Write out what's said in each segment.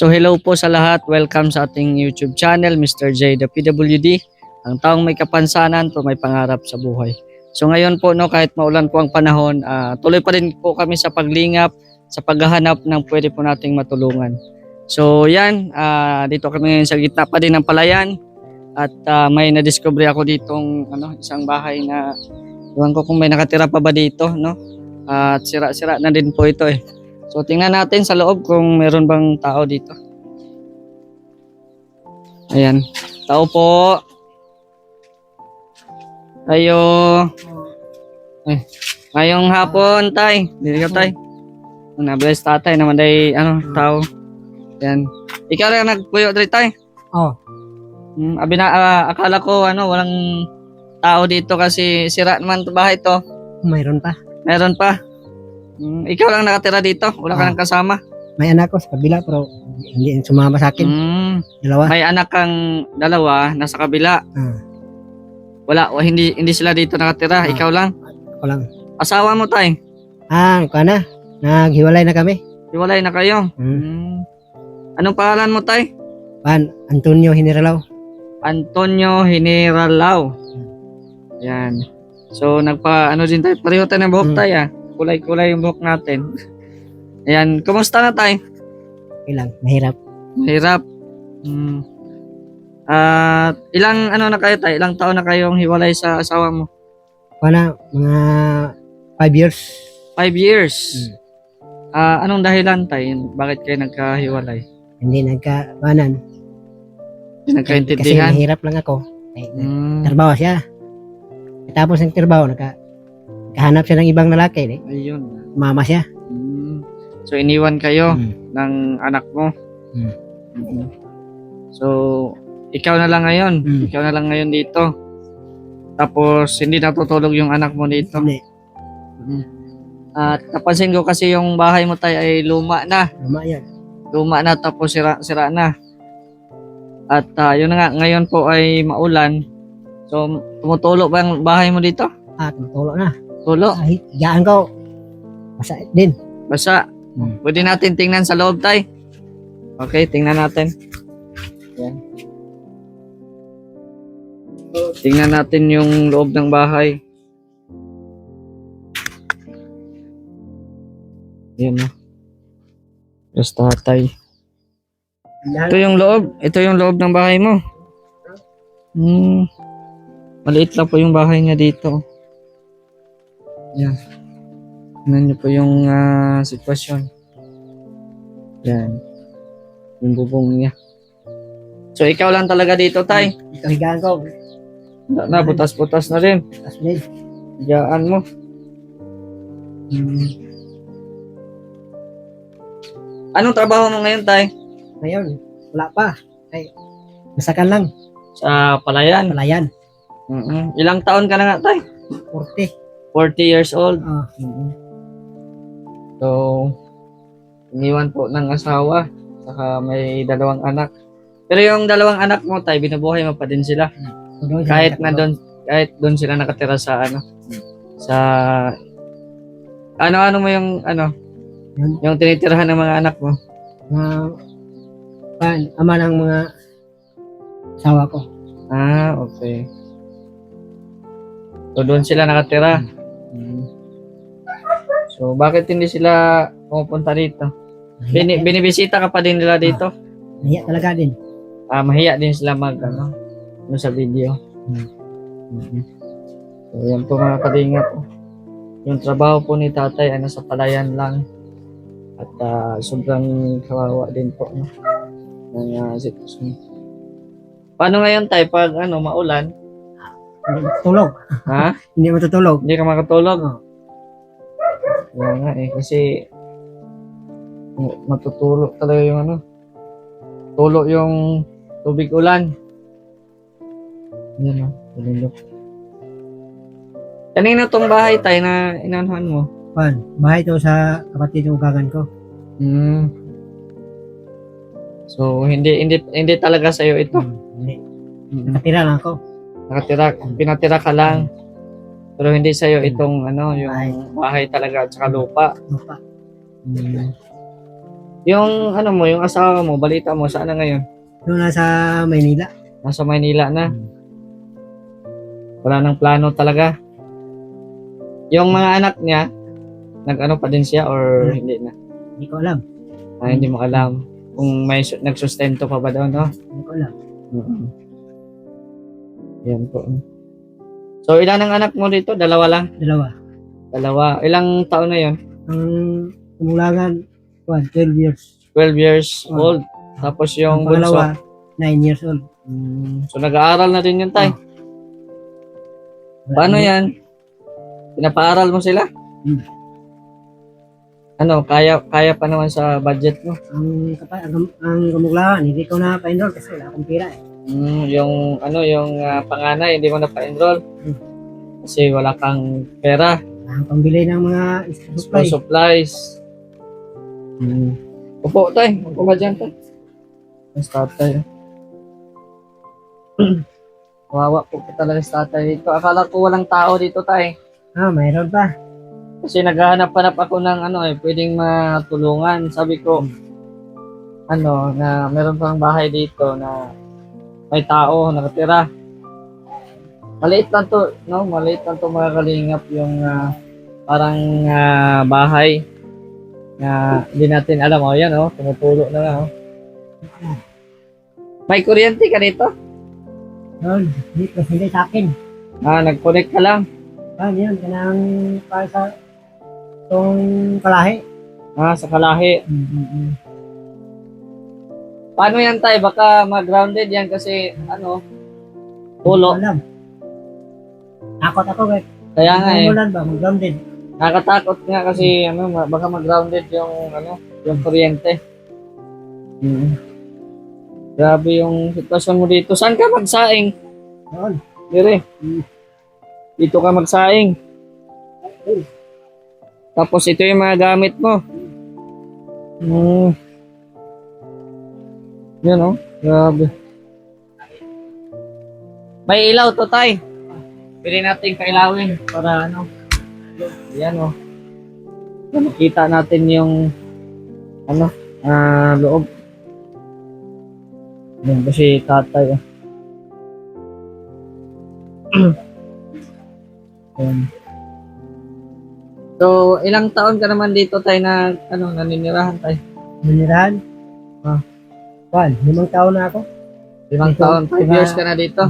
So hello po sa lahat. Welcome sa ating YouTube channel, Mr. J, the PWD. Ang taong may kapansanan pero may pangarap sa buhay. So ngayon po, no, kahit maulan po ang panahon, ah, tuloy pa rin po kami sa paglingap, sa paghahanap ng pwede po nating matulungan. So yan, ah, dito kami ngayon sa gitna pa din ng palayan. At ah, may na-discover ako ditong ano, isang bahay na Iwan ko kung may nakatira pa ba dito, no? At sira-sira na din po ito eh. So tingnan natin sa loob kung meron bang tao dito. Ayan. Tao po. Ayo. Ay. Ngayong hapon, tay. Dito ka, tay. Na-bless tatay naman day, ano, tao. Ayan. Ikaw lang nagpuyo dito, tay. Oh, Hmm, abi na, ah, akala ko, ano, walang tao dito kasi sira naman to bahay to. mayroon pa. Meron pa. Hmm, ikaw lang nakatira dito. Wala ka Ah. nang kasama. May anak ko sa kabila pero hindi sumama sa akin. Hmm, Dalawa. may anak kang dalawa nasa kabila. Ah, Wala, o hindi hindi sila dito nakatira. Ah. Ikaw lang. ako lang. Asawa mo tay. Ah, ko na. Naghiwalay na kami. Hiwalay na kayo. Hmm. Hmm. Anong pangalan mo tay? Pan, Antonio Generalaw. Antonio Generalao. Yan. So nagpa ano din tayo, pareho tayo ng buhok Hmm. tayo ah. Kulay-kulay yung buhok natin. Ayan, kumusta na tayo? Ilang, mahirap. Mahirap. Hmm. At ilang ano na kayo tayo? Ilang taon na kayong hiwalay sa asawa mo? Na, mga 5 years. Five years. Hmm. Ah, anong dahilan tayo? Bakit kayo nagkahiwalay? Hindi nagkaanan. Hindi Kasi nagkaintindihan? mahirap lang ako. Eh, Hmm. Trabaho siya. Tapos ng trabaho, naka, nakahanap siya ng ibang lalaki. Eh. Ayun. Mama siya. Hmm. So iniwan kayo Hmm. ng anak mo? Hmm. Mhm. So, ikaw na lang ngayon. Hmm. Ikaw na lang ngayon dito. Tapos, hindi natutulog yung anak mo dito. Hindi. Mhm. At napansin ko kasi yung bahay mo tayo ay luma na. Luma yan. luma na tapos sira sira na. At ah, yun na nga ngayon po ay maulan. So tumutulo ba ang bahay mo dito? Ah, tumutulo na. Tulo, Ah, higaan ko. Masa din. basa. Hmm. Pwede natin tingnan sa loob tay. Okay, tingnan natin. Yan. Tingnan natin yung loob ng bahay. Yan na. Yes, tatay. Ito yung loob. Ito yung loob ng bahay mo. Hmm. Maliit lang po yung bahay niya dito. Yan. Tingnan niyo po yung ah, sitwasyon. Yan. Yung bubong niya. So, ikaw lang talaga dito, tay. Higaan ko. Na, na butas-butas na rin. Tapos din. Hiyaan mo. Hmm. Anong trabaho mo ngayon, tay? Ngayon, wala pa. Ay, masakan lang. Sa palayan. Palayan. mm Ilang taon ka na nga, tay? 40. 40 years old. Ah, So, iniwan po ng asawa. Saka may dalawang anak. Pero yung dalawang anak mo, tay, binubuhay mo pa din sila. siya Kahit na doon, kahit doon sila nakatira sa ano, sa ano-ano mo yung ano, Yun. yung tinitirahan ng mga anak mo. Mga pan, ama ng mga asawa ko. Ah, okay. So doon sila nakatira. Mm. So bakit hindi sila pumupunta dito? Bini, binibisita ka pa din nila dito? Nahiya talaga din. Ah, mahiya din sila mag ano, ano sa video. Hmm. Mhm. So yan po mga kalingap. oh. Yung trabaho po ni tatay ay nasa palayan lang. At ah, sobrang kawawa din po no? ng ah, sitwasyon. Paano ngayon tayo pag ano maulan? Hindi matutulog. Ha? Hindi matutulog. Hindi ka makatulog? Kaya nga eh, kasi matutulog talaga yung ano. Tulo yung tubig ulan. Yan o, tulog. Kanina tong bahay tayo na inanuhan mo. Pan, bahay to sa kapatid ng ugagan ko. Hmm. So, hindi hindi hindi talaga sa ito. Hmm, Hindi. Nakatira lang ako. Nakatira, pinatira ka lang. Pero hindi sa itong ano, yung Bahay. talaga at saka lupa. Lupa. Hmm. Yung ano mo, yung asawa mo, balita mo, saan na ngayon? Doon nasa Maynila. Nasa Maynila na. Wala nang plano talaga. Yung mga anak niya, nag-ano pa din siya or Hmm. hindi na? Hindi ko alam. Ah, hindi mo alam kung may su- nagsustento pa ba doon, no? Hindi ko alam. mm Yan po. So, ilan ang anak mo dito? Dalawa lang? Dalawa. Dalawa. Ilang taon na yon? Ang kumulangan, what, 12 years. 12 years Hmm. old. Tapos yung Ang bunso. pangalawa, 9 years old. Mm, So, nag-aaral na din yun, tay. Wala Paano yan? Pinapaaral mo sila? Hmm. Ano, kaya kaya pa naman sa budget mo? Ang, ang, ang kumulangan, hindi ko na pa-enroll kasi wala akong pira eh. Mm, yung ano, yung ah, panganay, hindi mo na pa-enroll. Hmm. Kasi wala kang pera. Akong pambili ng mga School supply. supplies. Mm. Upo tay, upo ka dyan tay. Mas tatay. Wawa po ka talaga sa tatay dito. Akala ko walang tao dito tay. Ah, mayroon pa. Kasi naghahanap-hanap ako ng ano eh, pwedeng matulungan. Sabi ko, ano, na meron pang bahay dito na may tao nakatira. Maliit lang to, no? Maliit lang to mga kalingap yung ah, parang ah, bahay na hindi natin alam. O yan, oh, tumutulo na nga, oh. May kuryente ka dito? Yun, hindi, kasi hindi sa akin. Ah, nag-connect ka lang. Ah, yun, kanang para sa itong kalahi. Ah, sa kalahi. Mm-hmm. Paano yan tay? Baka mag-grounded yan kasi ano, pulo. Alam. Takot ako eh. Kaya nga eh, Umulan ba? Mag-grounded. nakatakot nga kasi ano, ma- baka mag-grounded yung ano, yung kuryente. Mm. Grabe yung sitwasyon mo dito. Saan ka magsaing? Doon. Dire. Mm. Dito ka magsaing. Tapos ito yung mga gamit mo. Mm. Yan oh. Grabe. May ilaw to tay. Pwede natin kailawin para ano. Yan oh. Makita natin yung ano, ah loob. Yan ba si tatay ah. Yan. So, ilang taon ka naman dito tayo na ano, naninirahan tayo? Manirahan. Ah. Juan, limang taon na ako. Limang Dito, taon, five years ka na dito.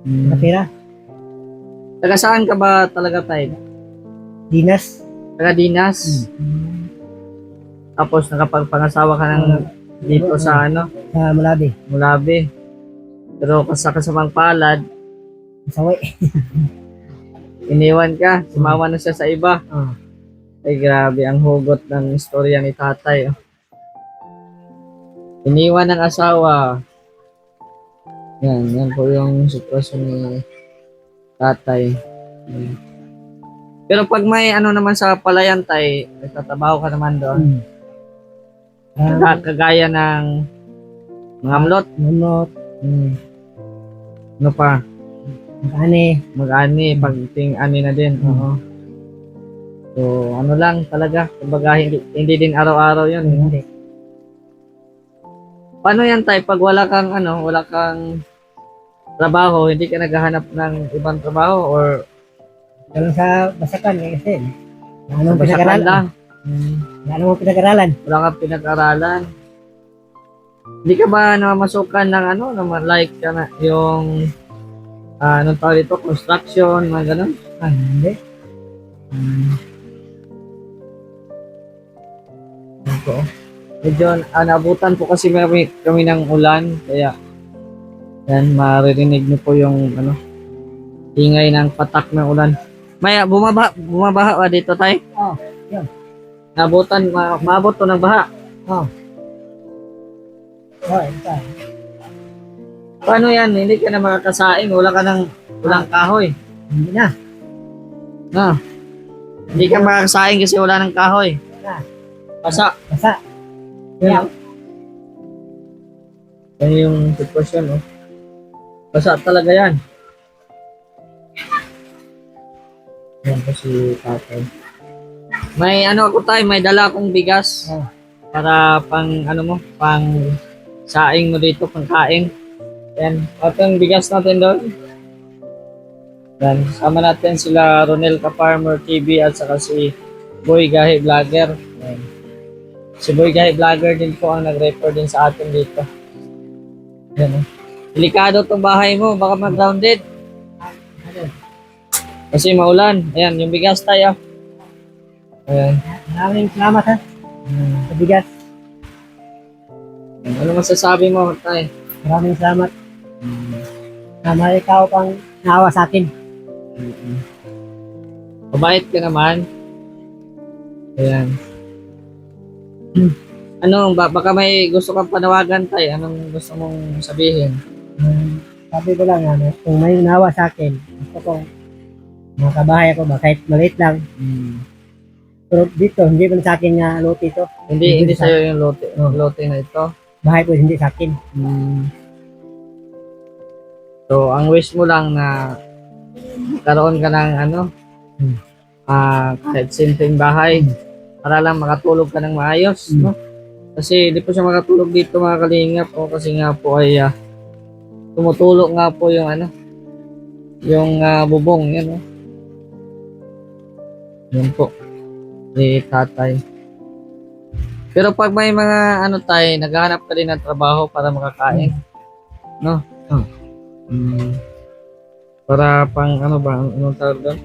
Hmm. Nakira. Taga saan ka ba talaga tayo? Dinas. Taga Dinas. Tapos nakapagpangasawa ka ng dito sa ano, Sa Malabi. Mulabi. Pero sa kasamang palad, Sawi. iniwan ka, sumawa na siya sa iba. Ah. Ay grabe ang hugot ng istorya ni tatay. oh. Iniwan ng asawa. Yan, yan po yung sitwasyon ni tatay. Yan. Pero pag may ano naman sa palayan tay, nagtatrabaho ka naman doon. Hmm. Ah, Kaga- Kagaya ng mga amlot. Manot. Hmm. Ano pa? Ani. Mag-ani, pag ting ani na din. Oo. So, ano lang talaga. Kumbaga, hindi, hindi din araw-araw yun. eh. Hindi. Paano yan tay? Pag wala kang ano, wala kang trabaho, hindi ka naghahanap ng ibang trabaho or Galing sa Basakan eh, kasi. Namang basakan pinag-aralan. lang? Hmm. Wala namang pinag-aralan. Wala kang pinag-aralan. Hindi ka ba namamasukan ng ano, naman like ka na, yung ah, anong tawag dito, construction, mga ganun? Ah, hindi. Hmm. Ito. Medyo ah, naabutan po kasi kami, kami ng ulan, kaya yan, maririnig niyo po yung ano, ingay ng patak ng ulan. May ah, bumaba, bumabaha ba dito tay? Oh, yan. Naabutan, ma maabot to ng baha. Oh, ito. Paano yan? Hindi ka na makakasaing, wala ka ng walang kahoy. Hindi na. Na. Hindi ka makakasaing kasi wala ng kahoy. Basa. Basa. Yan. Yan yung sitwasyon, oh. Basa talaga yan. Yan po si tatay. May ano ako tayo, may dala akong bigas. Oh. para pang ano mo, pang saing mo dito, pang kain. Yan. At yung bigas natin doon. Yan. Sama natin sila Ronel Ka Farmer TV at saka si Boy Gahi Vlogger. Yan. Si Boy Gahi Vlogger din po ang nag-refer din sa atin dito. Yan. oh. Delikado tong bahay mo, baka mag-grounded. Kasi maulan. Ayan, yung bigas tayo. Ayan. Maraming salamat ha. Sa bigas. Ano masasabi mo, tay? Maraming salamat. Na may ikaw pang naawa sa akin. Mabait ka naman. Ayan. Ano, ba, baka may gusto kang panawagan, tay. Anong gusto mong sabihin? Um, sabi ko lang ano, kung may naawa sa akin, gusto kong makabahay ako ba, kahit maliit lang. Pero dito, hindi man sa akin nga lote ito. Hindi, hindi sa'yo yung lote, lote na ito. Bahay ko hindi sa akin. So, ang wish mo lang na karoon ka ng ano, Hmm. ah kahit simpleng bahay, para lang makatulog ka ng maayos, Hmm. no? Kasi di po siya makatulog dito mga kalingap o kasi nga po ay ah, tumutulog nga po yung ano, yung ah, bubong, yan oh. Yan po. Ni tatay. Pero pag may mga ano tayo, naghahanap ka din ng trabaho para makakain. No? Oh. Mm. Para pang ano ba, anong tawag doon?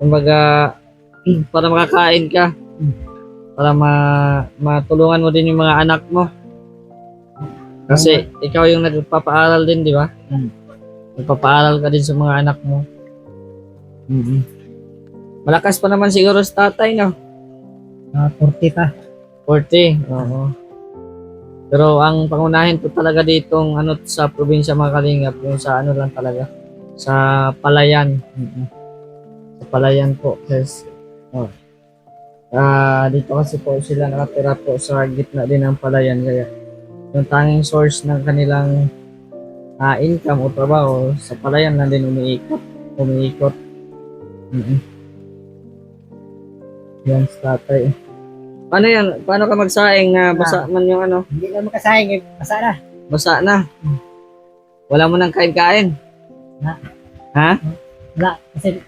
Kumbaga, para makakain ka. Para ma matulungan mo din yung mga anak mo. Kasi ikaw yung nagpapaaral din, di ba? Mm. Nagpapaaral ka din sa mga anak mo. Malakas pa naman siguro sa tatay, no? Uh, 40 pa. 40, oo. Pero ang pangunahin po talaga ditong ano sa probinsya mga kalingap, yung sa ano lang talaga, sa Palayan. Sa Palayan po. Yes. Oh. Ah, dito kasi po sila nakatira po sa gitna din ng Palayan kaya yung tanging source ng kanilang ah, income o trabaho sa Palayan lang din umiikot. Umiikot. mm Yan sa tatay. Paano yan? Paano ka magsaing na basa man yung ano? Hindi ka makasayang, eh, basa na. Basa na. Wala mo nang kain-kain. Na. Ha? Wala, kasi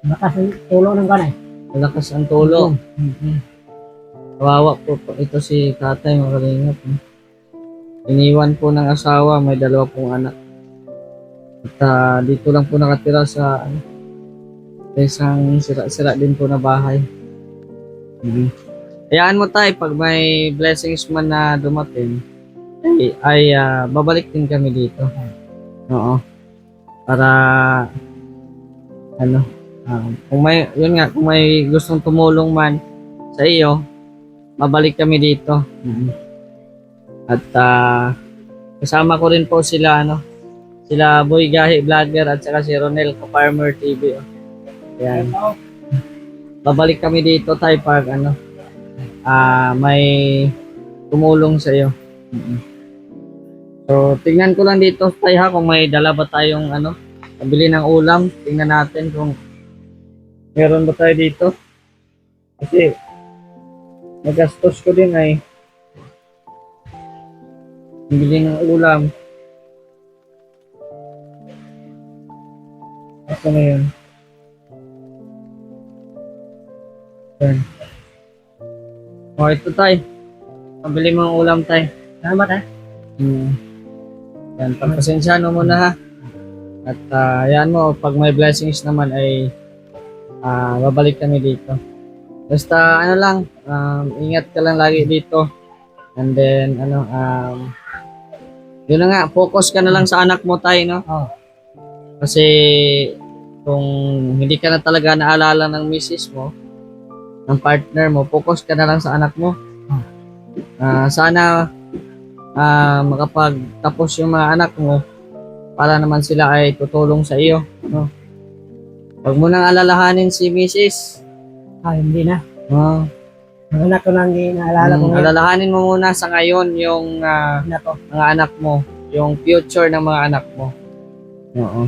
bakas ng tulong ng kanay. Malakas ang tulong. Kawawa po po ito si tatay mga kalingap. eh. Iniwan po ng asawa, may dalawa pong anak. At ah, dito lang po nakatira sa ano, sa isang sira-sira din po na bahay. Hayaan mo tayo, pag may blessings man na dumating, ay, ay ah, babalik din kami dito. Oo. Para, ano, ah, kung may, yun nga, kung may gustong tumulong man sa iyo, mabalik kami dito. At ah, kasama ko rin po sila, ano, sila Boy Gahi Vlogger at saka si Ronel Ka Farmer TV. Oh. Yan. Babalik kami dito tayo pag ano, ah may tumulong sa iyo. So, tingnan ko lang dito tayo ha kung may dala ba tayong ano, pabili ng ulam. Tingnan natin kung meron ba tayo dito. Kasi nagastos ko din ay bili ng ulam. Ito na yun. Yan. O, ito tay. Pabili mo ng ulam tay. Salamat ha. Hmm. Yan, pagpasensyahan mo muna ha. At ah, yan mo, pag may blessings naman ay ah, babalik kami dito. Basta ano lang, um, ingat ka lang lagi dito. And then, ano, um, yun na nga, focus ka na lang sa anak mo tayo, no? Oo. Kasi kung hindi ka na talaga naalala ng misis mo, ng partner mo, focus ka na lang sa anak mo. Ah, sana ah, makapagtapos yung mga anak mo para naman sila ay tutulong sa iyo. No? Huwag mo nang alalahanin si misis. Ah, hindi na. Oh, Ang anak ko lang din naalala ko mm, ngayon. alalahanin mo muna sa ngayon yung ah, Anak ko. mga anak mo, yung future ng mga anak mo. Oo.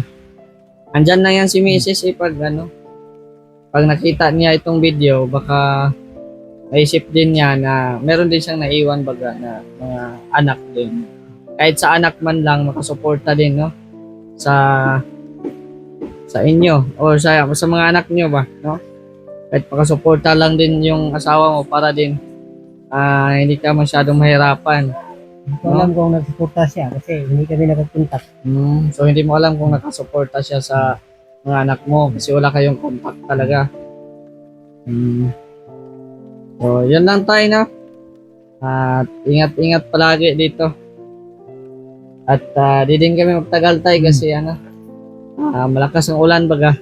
Andyan na yan si Mrs. eh pag ano, pag nakita niya itong video, baka naisip din niya na meron din siyang naiwan baga na mga anak din. Kahit sa anak man lang makasuporta din no sa sa inyo o sa sa mga anak niyo ba no? Kahit makasuporta lang din yung asawa mo para din ah hindi ka masyadong mahirapan. Hindi ko alam kung nagsuporta siya kasi hindi kami nagkontak. Mm, so hindi mo alam kung nakasuporta siya sa mga anak mo kasi wala kayong contact talaga. Mm. So, yun lang tayo na. At ingat-ingat palagi dito. At ah, di din kami magtagal tayo kasi ano, ah, malakas ang ulan baga.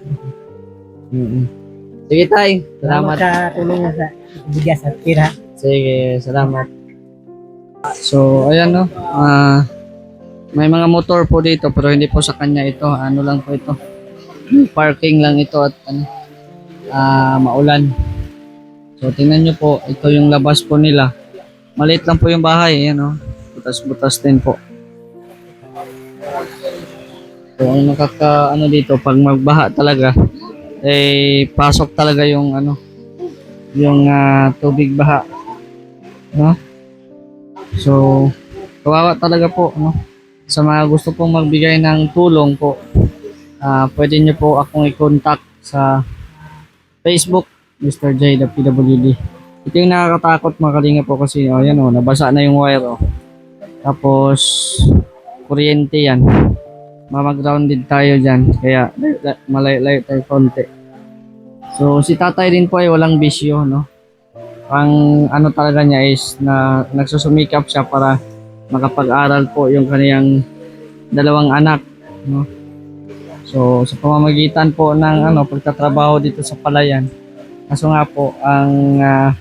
Mm Sige tayo. Salamat Salamat. sa tulong sa bigas at tira. Sige, salamat. So, ayan no. Ah, may mga motor po dito pero hindi po sa kanya ito. Ano lang po ito. Parking lang ito at ano, ah, maulan. So, tingnan nyo po. Ito yung labas po nila. Maliit lang po yung bahay. Ayan no. Butas-butas din po. So, ang nakaka, ano dito, pag magbaha talaga, eh, pasok talaga yung, ano, yung ah, tubig baha. No? So, kawawa talaga po, no? Sa mga gusto pong magbigay ng tulong po, ah pwede niyo po akong i-contact sa Facebook, Mr. J, the PWD. Ito yung nakakatakot mga po kasi, oh, yan oh, nabasa na yung wire, oh. Tapos, kuryente yan. Mamag-grounded tayo dyan. Kaya, malay-lay tayo konti. So, si tatay din po ay walang bisyo, no? ang ano talaga niya is na nagsusumikap siya para makapag-aral po yung kaniyang dalawang anak no so sa pamamagitan po ng ano pagtatrabaho dito sa palayan kaso nga po ang ah,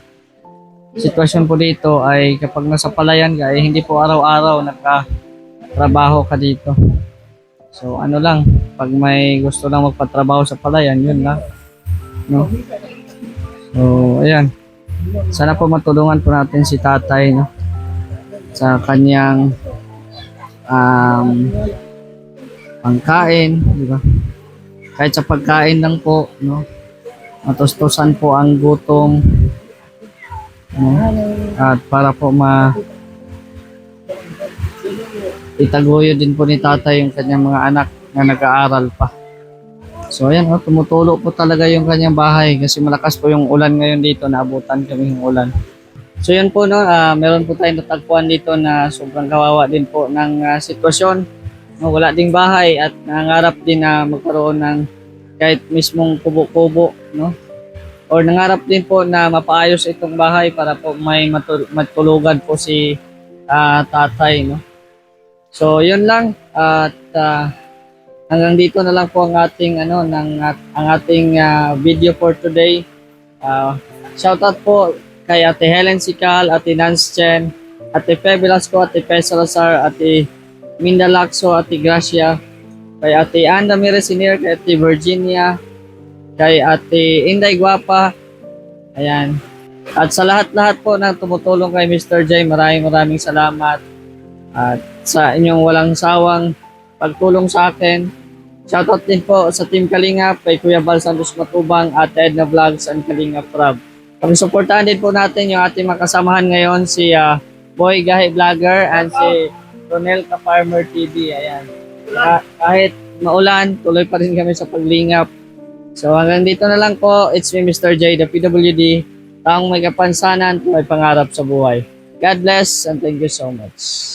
sitwasyon po dito ay kapag nasa palayan ka ay hindi po araw-araw nagka-trabaho ka dito so ano lang pag may gusto lang magpatrabaho sa palayan yun lang no so ayan sana po matulungan po natin si tatay no sa kanyang um, pangkain, di ba? Kahit sa pagkain lang po, no? Matustusan po ang gutom. No? At para po ma itaguyo din po ni tatay yung kanyang mga anak na nag-aaral pa. So ayan, oh, tumutulo po talaga yung kanyang bahay kasi malakas po yung ulan ngayon dito, naabutan kami ng ulan. So yun po no, ah, meron po tayong natagpuan dito na sobrang kawawa din po ng ah, sitwasyon. No, wala ding bahay at nangarap din na magkaroon ng kahit mismong kubo-kubo, no? Or nangarap din po na mapaayos itong bahay para po may matul- matulugan po si ah, tatay, no? So yun lang at ah, hanggang dito na lang po ang ating ano ng ang ating ah, video for today. Ah, shoutout po kay Ate Helen Sikal, Ate Nance Chen, Ate Fe Velasco, Ate Fe Salazar, Ate Minda Lacso, Ate Gracia, kay Ate Ann Ramirez Senior, kay Ate Virginia, kay Ate Inday Guapa, ayan. At sa lahat-lahat po ng tumutulong kay Mr. J, maraming maraming salamat. At sa inyong walang sawang pagtulong sa akin. Shoutout din po sa Team Kalingap, kay Kuya Bal Santos Matubang, at Edna Vlogs and Kalingap Rob. Pag-suportahan din po natin yung ating makasamahan ngayon, si ah, Boy Gahi Vlogger and si Ronel Farmer TV. Ayan. Ka- kahit maulan, tuloy pa rin kami sa paglingap. So hanggang dito na lang po. It's me, Mr. J, the PWD. Taong may kapansanan, may pangarap sa buhay. God bless and thank you so much.